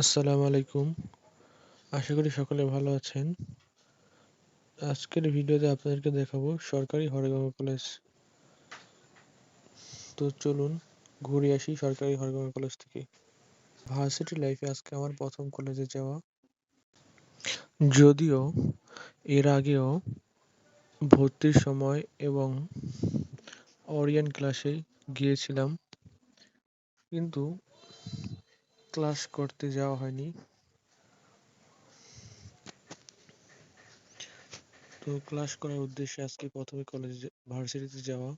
আসসালামু আলাইকুম। আশা করি সকলে ভালো আছেন। আজকের ভিডিওতে আপনাদেরকে দেখাবো সরকারি হরগঙ্গা কলেজ। তো চলুন ঘুরে আসি সরকারি হরগঙ্গা কলেজ থেকে। ভার্সিটি লাইফে আজকে আমার প্রথম কলেজে যাওয়া। যদিও এর আগেও ভর্তির সময় এবং অরিয়ান ক্লাসে গিয়েছিলাম। কিন্তু ক্লাস করতে যাওয়া হয়নি। তো ক্লাস করার উদ্দেশ্যে আজকে প্রথমে কলেজে ভার্সিটিতে যাওয়া।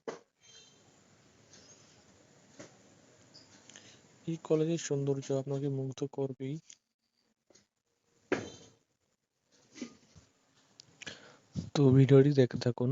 এই কলেজের সৌন্দর্য আপনাকে মুগ্ধ করবেই। তো ভিডিওটি দেখতে থাকুন।